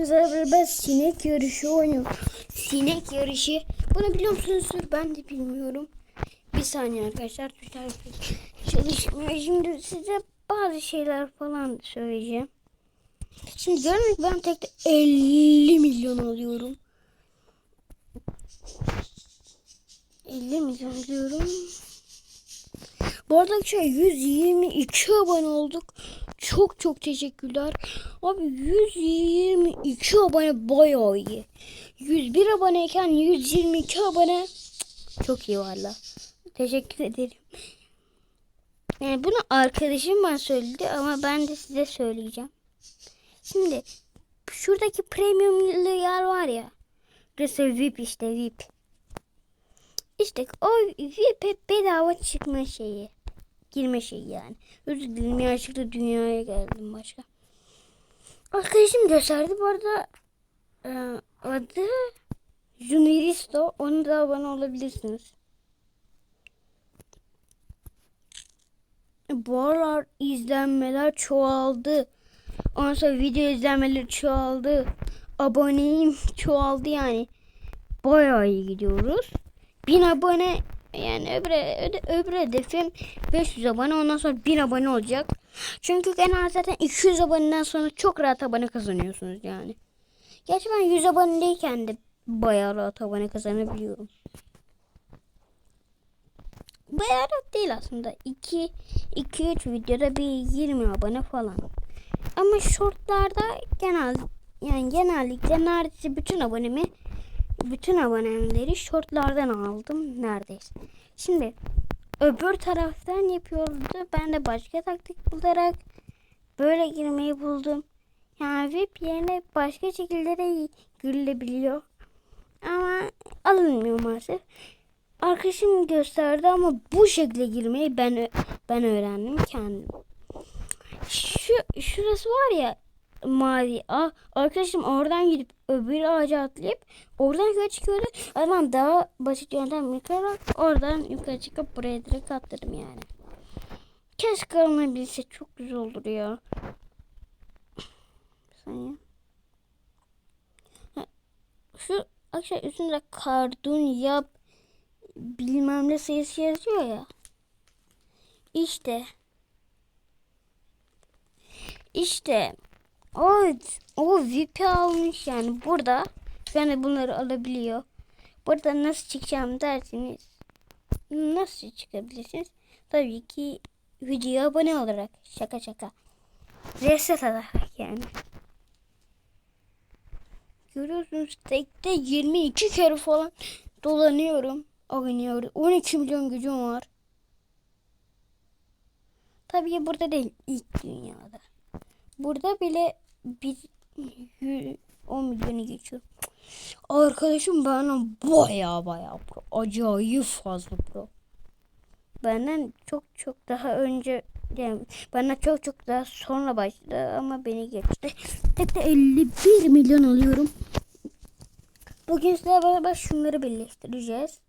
Hepinize ben sinek yarışı oynuyorum. Sinek yarışı. Bunu biliyor musunuzdur? Ben de bilmiyorum. Bir saniye arkadaşlar. Tuşlar çalışmıyor. Şimdi size bazı şeyler falan söyleyeceğim. Şimdi görün ben tekte 50 milyon alıyorum. 50 milyon alıyorum. Bu arada arkadaşlar 122 abone olduk. Çok çok teşekkürler. Abi 122 abone bayağı iyi. 101 aboneyken 122 abone çok iyi valla. Teşekkür ederim. Yani bunu arkadaşım bana söyledi ama ben de size söyleyeceğim. Şimdi şuradaki premium yer var ya. Burası VIP işte VIP. İşte o VIP bedava çıkma şeyi. Girme şeyi yani. Özür dilerim yanlışlıkla dünyaya geldim başka. Arkadaşım gösterdi bu arada e, adı Junioristo. Onu da abone olabilirsiniz. Bu aralar izlenmeler çoğaldı. Ondan sonra video izlenmeleri çoğaldı. Aboneyim çoğaldı yani. Bayağı iyi gidiyoruz. 1000 abone yani öbür, öbür, hedefim 500 abone ondan sonra 1000 abone olacak. Çünkü genel zaten 200 aboneden sonra çok rahat abone kazanıyorsunuz yani. Gerçi ben 100 abonedeyken de bayağı rahat abone kazanabiliyorum. Bayağı rahat değil aslında. 2 2-3 videoda bir 20 abone falan. Ama shortlarda genel yani genellikle neredeyse bütün abonemi bütün aboneleri shortlardan aldım neredeyse. Şimdi öbür taraftan yapıyordu. Ben de başka taktik bularak böyle girmeyi buldum. Yani VIP yerine başka şekillere girilebiliyor. Ama alınmıyor maalesef. Arkadaşım gösterdi ama bu şekilde girmeyi ben ben öğrendim kendim. Şu şurası var ya mavi. Aa, arkadaşım oradan gidip öbür ağaca atlayıp oradan yukarı çıkıyordu. Ama daha basit yöntem yıkarak oradan yukarı çıkıp buraya direkt atladım yani. Keşke alınabilse çok güzel olur ya. Saniye. Şu aşağı üstünde kardun yap bilmem ne sayısı yazıyor ya. İşte. İşte o o VIP almış yani burada anda bunları alabiliyor. Burada nasıl çıkacağım derseniz nasıl çıkabilirsiniz? Tabii ki videoya abone olarak şaka şaka. Reset alarak yani. Görüyorsunuz tekte 22 kere falan dolanıyorum. Oynuyorum. 12 milyon gücüm var. Tabii burada değil. ilk dünyada. Burada bile bir 10 milyonu geçiyor. Arkadaşım bana baya baya pro. Acayip fazla pro. Benden çok çok daha önce yani bana çok çok daha sonra başladı ama beni geçti. Tek de 51 milyon alıyorum. Bugün sizlerle beraber şunları birleştireceğiz.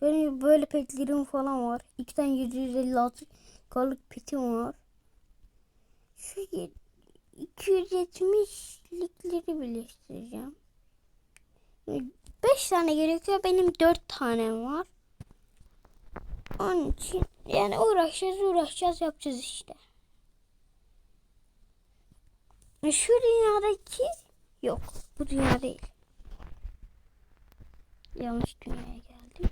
Böyle böyle petlerim falan var. İki tane 756 kalık petim var. Şu 270'likleri birleştireceğim. 5 tane gerekiyor. Benim 4 tanem var. Onun için yani uğraşacağız uğraşacağız yapacağız işte. Şu dünyadaki yok. Bu dünya değil. Yanlış dünyaya geldim.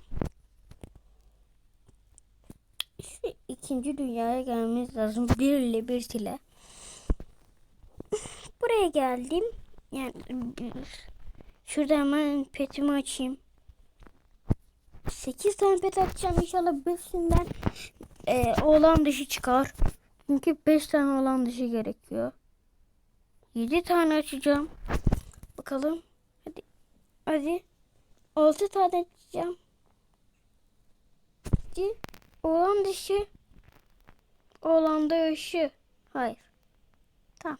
Şu ikinci dünyaya gelmemiz lazım. Bir ile bir ile. Buraya geldim. Yani şurada hemen petimi açayım. 8 tane pet açacağım. İnşallah 5'inden e, oğlan dışı çıkar. Çünkü 5 tane oğlan dışı gerekiyor. 7 tane açacağım. Bakalım. Hadi. Hadi. 6 tane açacağım. Oğlan dışı. Oğlan dışı. Hayır. Tamam.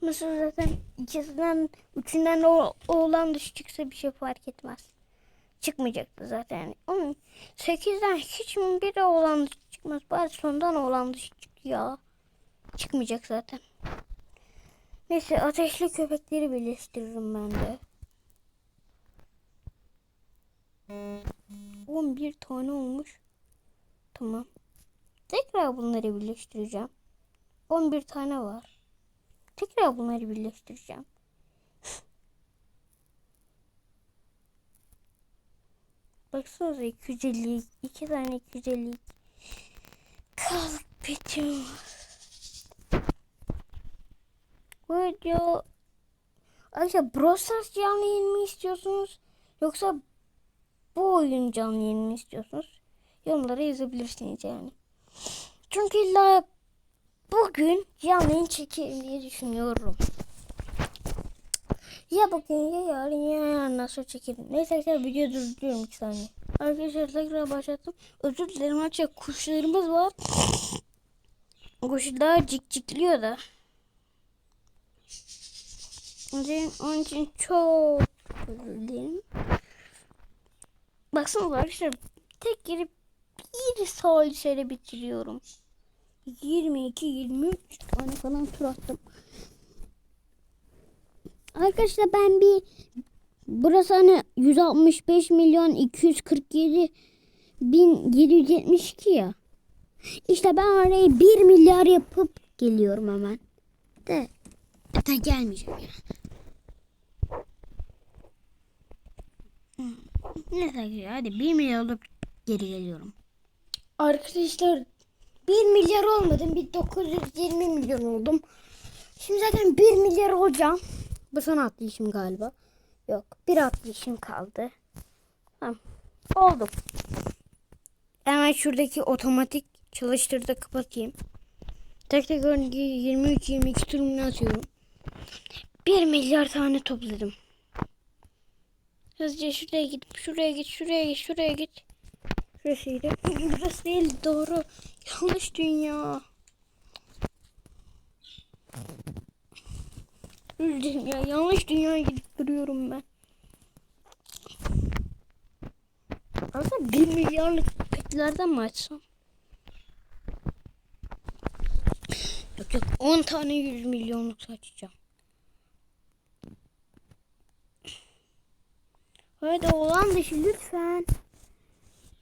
Mesela zaten ikisinden, üçünden o oğlan çıksa bir şey fark etmez. Çıkmayacaktı zaten. Onun sekizden hiç mi biri oğlan çıkmaz. Bari sondan oğlan çık ya. Çıkmayacak zaten. Neyse ateşli köpekleri birleştiririm ben de. 11 tane olmuş. Tamam. Tekrar bunları birleştireceğim. 11 tane var. Tekrar bunları birleştireceğim. Baksanıza 250 iki tane 250 kalık petim. Bu video Arkadaşlar Brawl Stars canlı yayın mı istiyorsunuz? Yoksa bu oyun canlı yayın mı istiyorsunuz? Yorumlara yazabilirsiniz yani. Çünkü illa bugün canlı yayın çekeyim diye düşünüyorum. Ya bugün ya yarın ya yarın nasıl çekerim. Neyse arkadaşlar video durduruyorum 2 saniye. Arkadaşlar tekrar başlattım. Özür dilerim arkadaşlar kuşlarımız var. Kuşlar cik cikliyor da. Onun için çok özür dilerim. Baksana arkadaşlar tek girip bir saliseyle bitiriyorum. 22 23 tane falan tur attım. Arkadaşlar ben bir burası hani 165 milyon 247 bin 772 ya. İşte ben orayı 1 milyar yapıp geliyorum hemen. De, de gelmeyeceğim ya. Neyse ya hadi 1 milyar olup geri geliyorum. Arkadaşlar 1 milyar olmadım. Bir 920 milyon oldum. Şimdi zaten 1 milyar olacağım. Bu son atlayışım galiba. Yok bir atlayışım kaldı. Tamam. Oldu. Hemen şuradaki otomatik çalıştırda kapatayım. Tek tek 23-22 turunu atıyorum. 1 milyar tane topladım. Hızlıca şuraya git, şuraya git, şuraya git, şuraya git. Şurasıydı. Burası değil doğru. Yanlış dünya. Üzüldüm ya. Yanlış dünyaya gidip duruyorum ben. Aslında 1 milyarlık petlerden mi açsam? Yok yok 10 tane 100 milyonluk açacağım. Hadi olan dışı lütfen.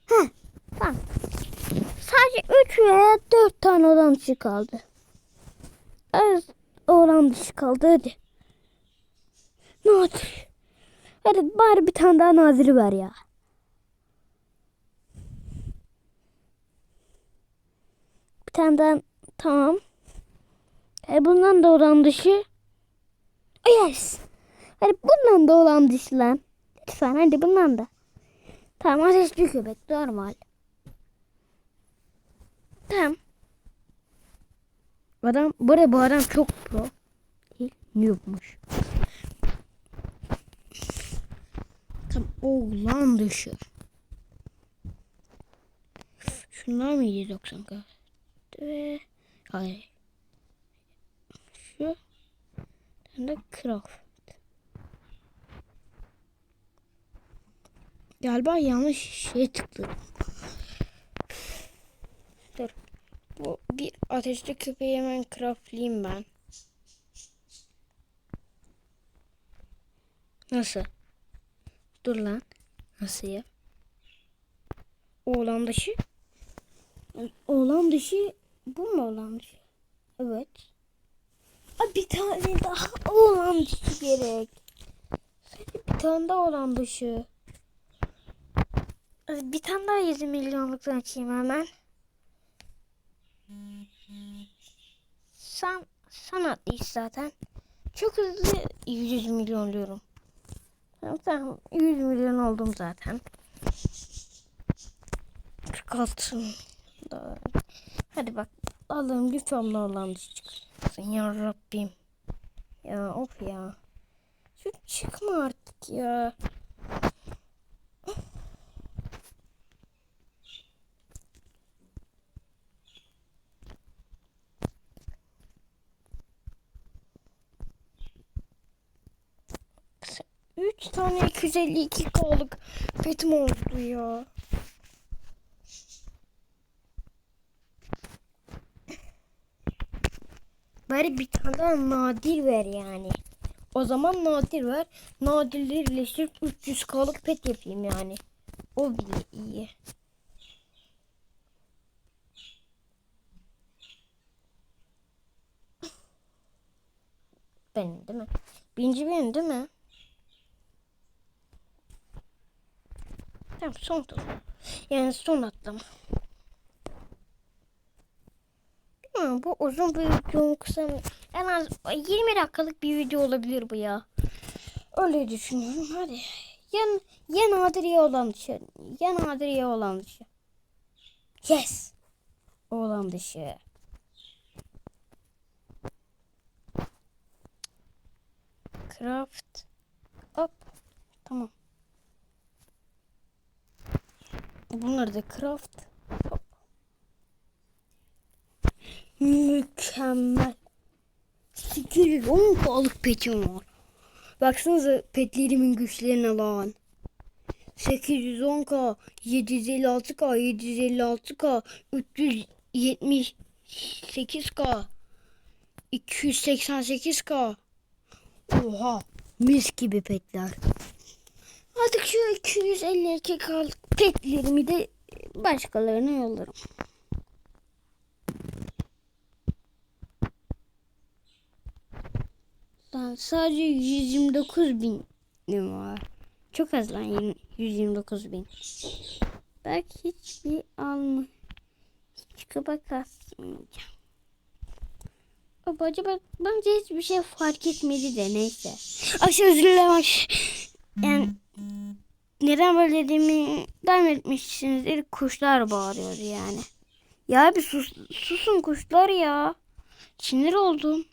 Heh, tamam. Sadece 3 veya 4 tane olan dışı kaldı. Az olan dışı kaldı hadi. Oldu? Hadi bari bir tane daha naziri ver ya. Bir tane daha tamam. E bundan da olan dışı. Yes. Hadi bundan da olan dışı lan. Lütfen hadi bundan da. Tamam ateşli köpek normal. Tamam. Adam bu arada bu adam çok pro. Değil noobmuş. Tamam oğlan dışı. Şunlar mı 790 kadar? Ve hayır. Şu bir de Croft. Galiba yanlış şeye tıkladım. Dur. Bu bir ateşli köpeği hemen craftlayayım ben. Nasıl? Dur lan. Nasıl ya? Oğlan dışı. Oğlan dışı. Bu mu oğlan dışı? Evet. Aa, bir tane daha oğlan dışı gerek. Bir tane daha oğlan dışı. Bir tane daha 100 milyonluktan açayım hemen. Sen sanat iş zaten. Çok hızlı 100 milyon diyorum. Tamam, tamam 100 milyon oldum zaten. 46. Doğru. Hadi bak Allah'ım lütfen olan çıksın ya Rabbim. Ya of ya. Şu çıkma artık ya. Üç tane 252 kalık petim oldu ya. Bari bir tane nadir ver yani. O zaman nadir ver. Nadirleri birleştirip 300k'lık pet yapayım yani. O bile iyi. Benim değil mi? Birinci benim değil mi? Tamam son tur. Yani son atlama. Bilmiyorum bu uzun bir video kısa? En az 20 dakikalık bir video olabilir bu ya. Öyle düşünüyorum hadi. Ya, ya nadir ya olan dışı. Ya nadir ya olan dışı. Yes. Olan dışı. Craft. Hop. Tamam. Bunları da craft. Hop. Mükemmel. 810 balık petim var. Baksanıza petlerimin güçlerine lan. 810k, 756k, 756k, 378k, 288k. Oha, mis gibi petler. Artık şu 252k petlerimi de başkalarına yollarım. Lan sadece 129 bin var. Çok az lan yirmi- 129 bin. Belki hiçbir alma. Hiç kaba kasmayacağım. Baba acaba bence hiçbir şey fark etmedi de neyse. Aşağı özür Yani neden böyle dediğimi devam etmişsinizdir. Kuşlar bağırıyordu yani. Ya bir sus, susun kuşlar ya. Sinir oldum.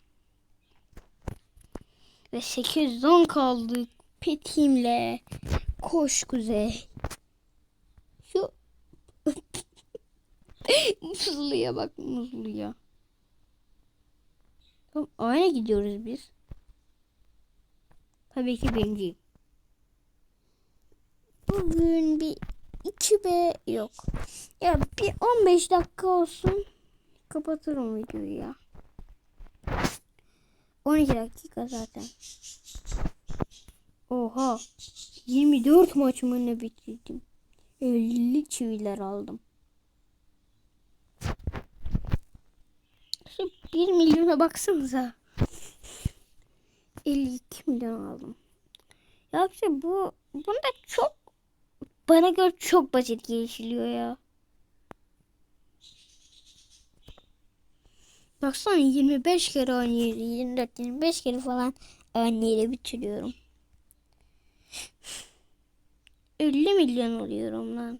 Ve 810 kaldık. Petimle. Koş kuzey. Şu muzluya bak muzluya. Tamam, aynı gidiyoruz biz. Tabii ki birinciyim. Bugün bir 2B yok. Ya bir 15 dakika olsun. Kapatırım videoyu ya. 12 dakika zaten. Oha. 24 maçımı ne bitirdim. 50 çiviler aldım. Şu 1 milyona baksanıza. 52 milyon aldım. Ya işte bu bunda çok bana göre çok basit gelişiliyor ya. Baksana 25 kere oynuyorum. 24 25 kere falan oynuyle bitiriyorum. 50 milyon oluyorum lan.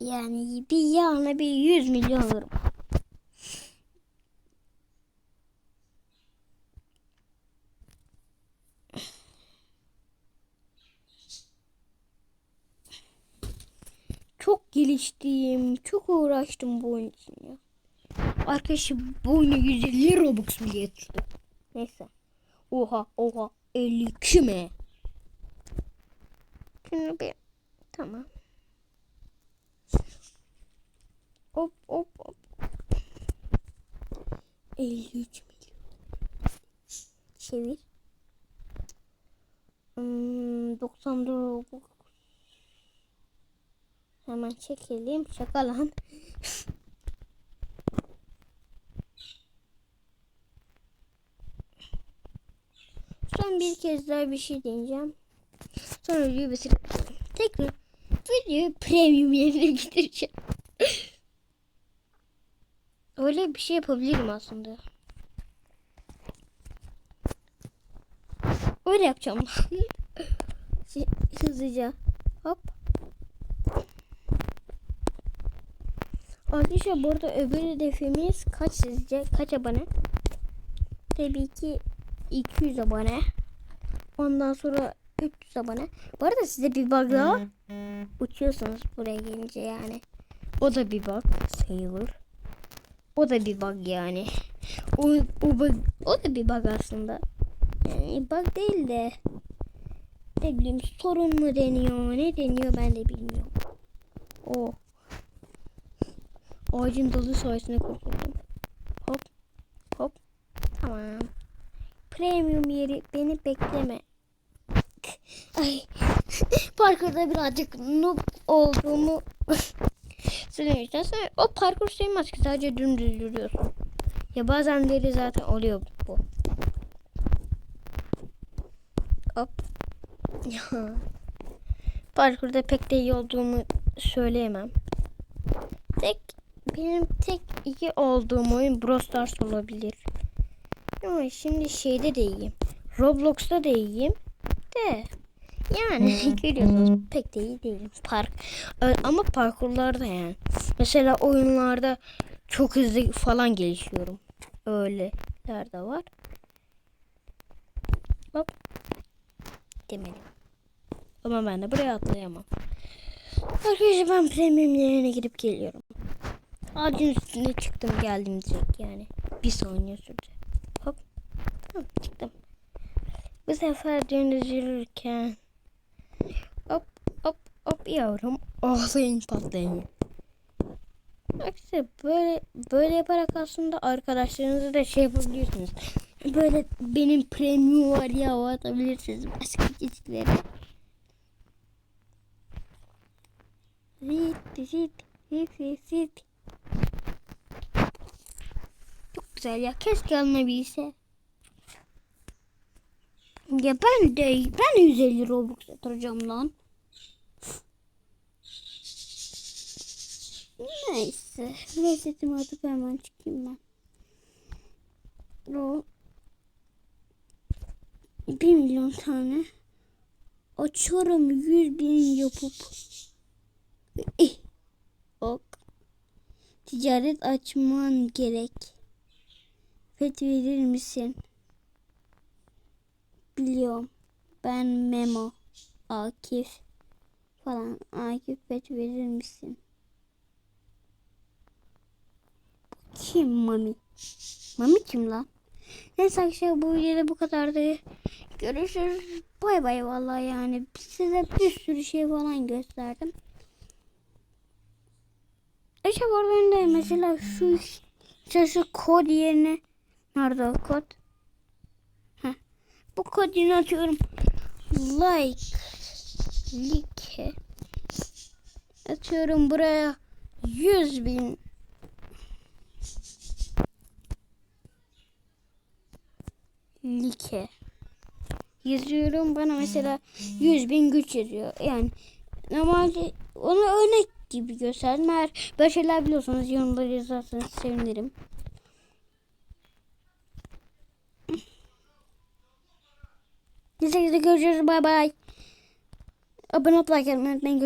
Yani bir yana bir 100 milyon olurum. Geliştim. Çok uğraştım bu oyun için ya. Arkadaşım bu oyunu 150 Robux bile yatırdı. Neyse. Oha oha 52 mi? Şunu bir tamam. Hop hop hop. 53 milyon. Çevir. Hmm, 94 Hemen çekelim. Şaka lan. Son bir kez daha bir şey deneyeceğim. Sonra videoyu bitirip tekrar videoyu premium yerine getireceğim. Öyle bir şey yapabilirim aslında. Öyle yapacağım. Hızlıca. Hop. Arkadaşlar bu arada öbür hedefimiz kaç sizce? Kaç abone? Tabii ki 200 abone. Ondan sonra 300 abone. Bu arada size bir bug daha. Uçuyorsunuz buraya gelince yani. O da bir bug sayılır. O da bir bug yani. O, o, bug, o da bir bug aslında. Yani bug değil de ne bileyim sorun mu deniyor ne deniyor ben de bilmiyorum. O ağacın dalı sayesinde kurtuldum. Hop hop tamam. Premium yeri beni bekleme. Ay parkurda birazcık noob olduğumu söylemişler. Sonra o parkur sayılmaz ki sadece dümdüz yürüyorsun. Ya bazenleri zaten oluyor bu. Hop. Ya. Parkurda pek de iyi olduğumu söyleyemem. Tek benim tek iyi olduğum oyun Brawl Stars olabilir. Ama şimdi şeyde de iyiyim. Roblox'ta da iyiyim. De yani görüyorsunuz pek de iyi değilim. Park ama parkurlarda yani. Mesela oyunlarda çok hızlı falan gelişiyorum. Öyleler de var. Hop. Demedim. Ama ben de buraya atlayamam. Arkadaşlar ben premium yerine gidip geliyorum. Ağacın üstüne çıktım geldim direkt yani. Bir saniye sürdü. Hop. Tamam çıktım. Bu sefer dümdüz yürürken hop hop hop yavrum ağlayın patlayın. Arkadaşlar böyle böyle yaparak aslında arkadaşlarınızı da şey yapabilirsiniz. Böyle benim premium var ya o atabilirsiniz başka kişilere. Zit zit zit zit zit. Çok güzel ya keşke alınabilse. Ya ben de ben de 150 Robux yatıracağım lan. Neyse. Resetimi atıp hemen çıkayım ben. O 1 milyon tane açıyorum 100 bin yapıp Eh, ok ticaret açman gerek fet verir misin biliyorum ben Memo Akif falan Akif fet verir misin kim Mami Mami kim lan Neyse arkadaşlar bu videoda bu kadardı. Görüşürüz. Bay bay vallahi yani. Size bir sürü şey falan gösterdim. İşte bu arada mesela şu şu kod yerine nerede o kod? Heh. Bu kod yerine atıyorum. Like. Like. Atıyorum buraya. 100 bin. Like. Yazıyorum. Bana mesela 100 bin güç yazıyor. Yani normalde onu örnek gibi gösterdim. Eğer böyle şeyler biliyorsanız yorumlara yazarsanız sevinirim Neyse görüşürüz. Bay bay. Abone ol like atmayı unutmayın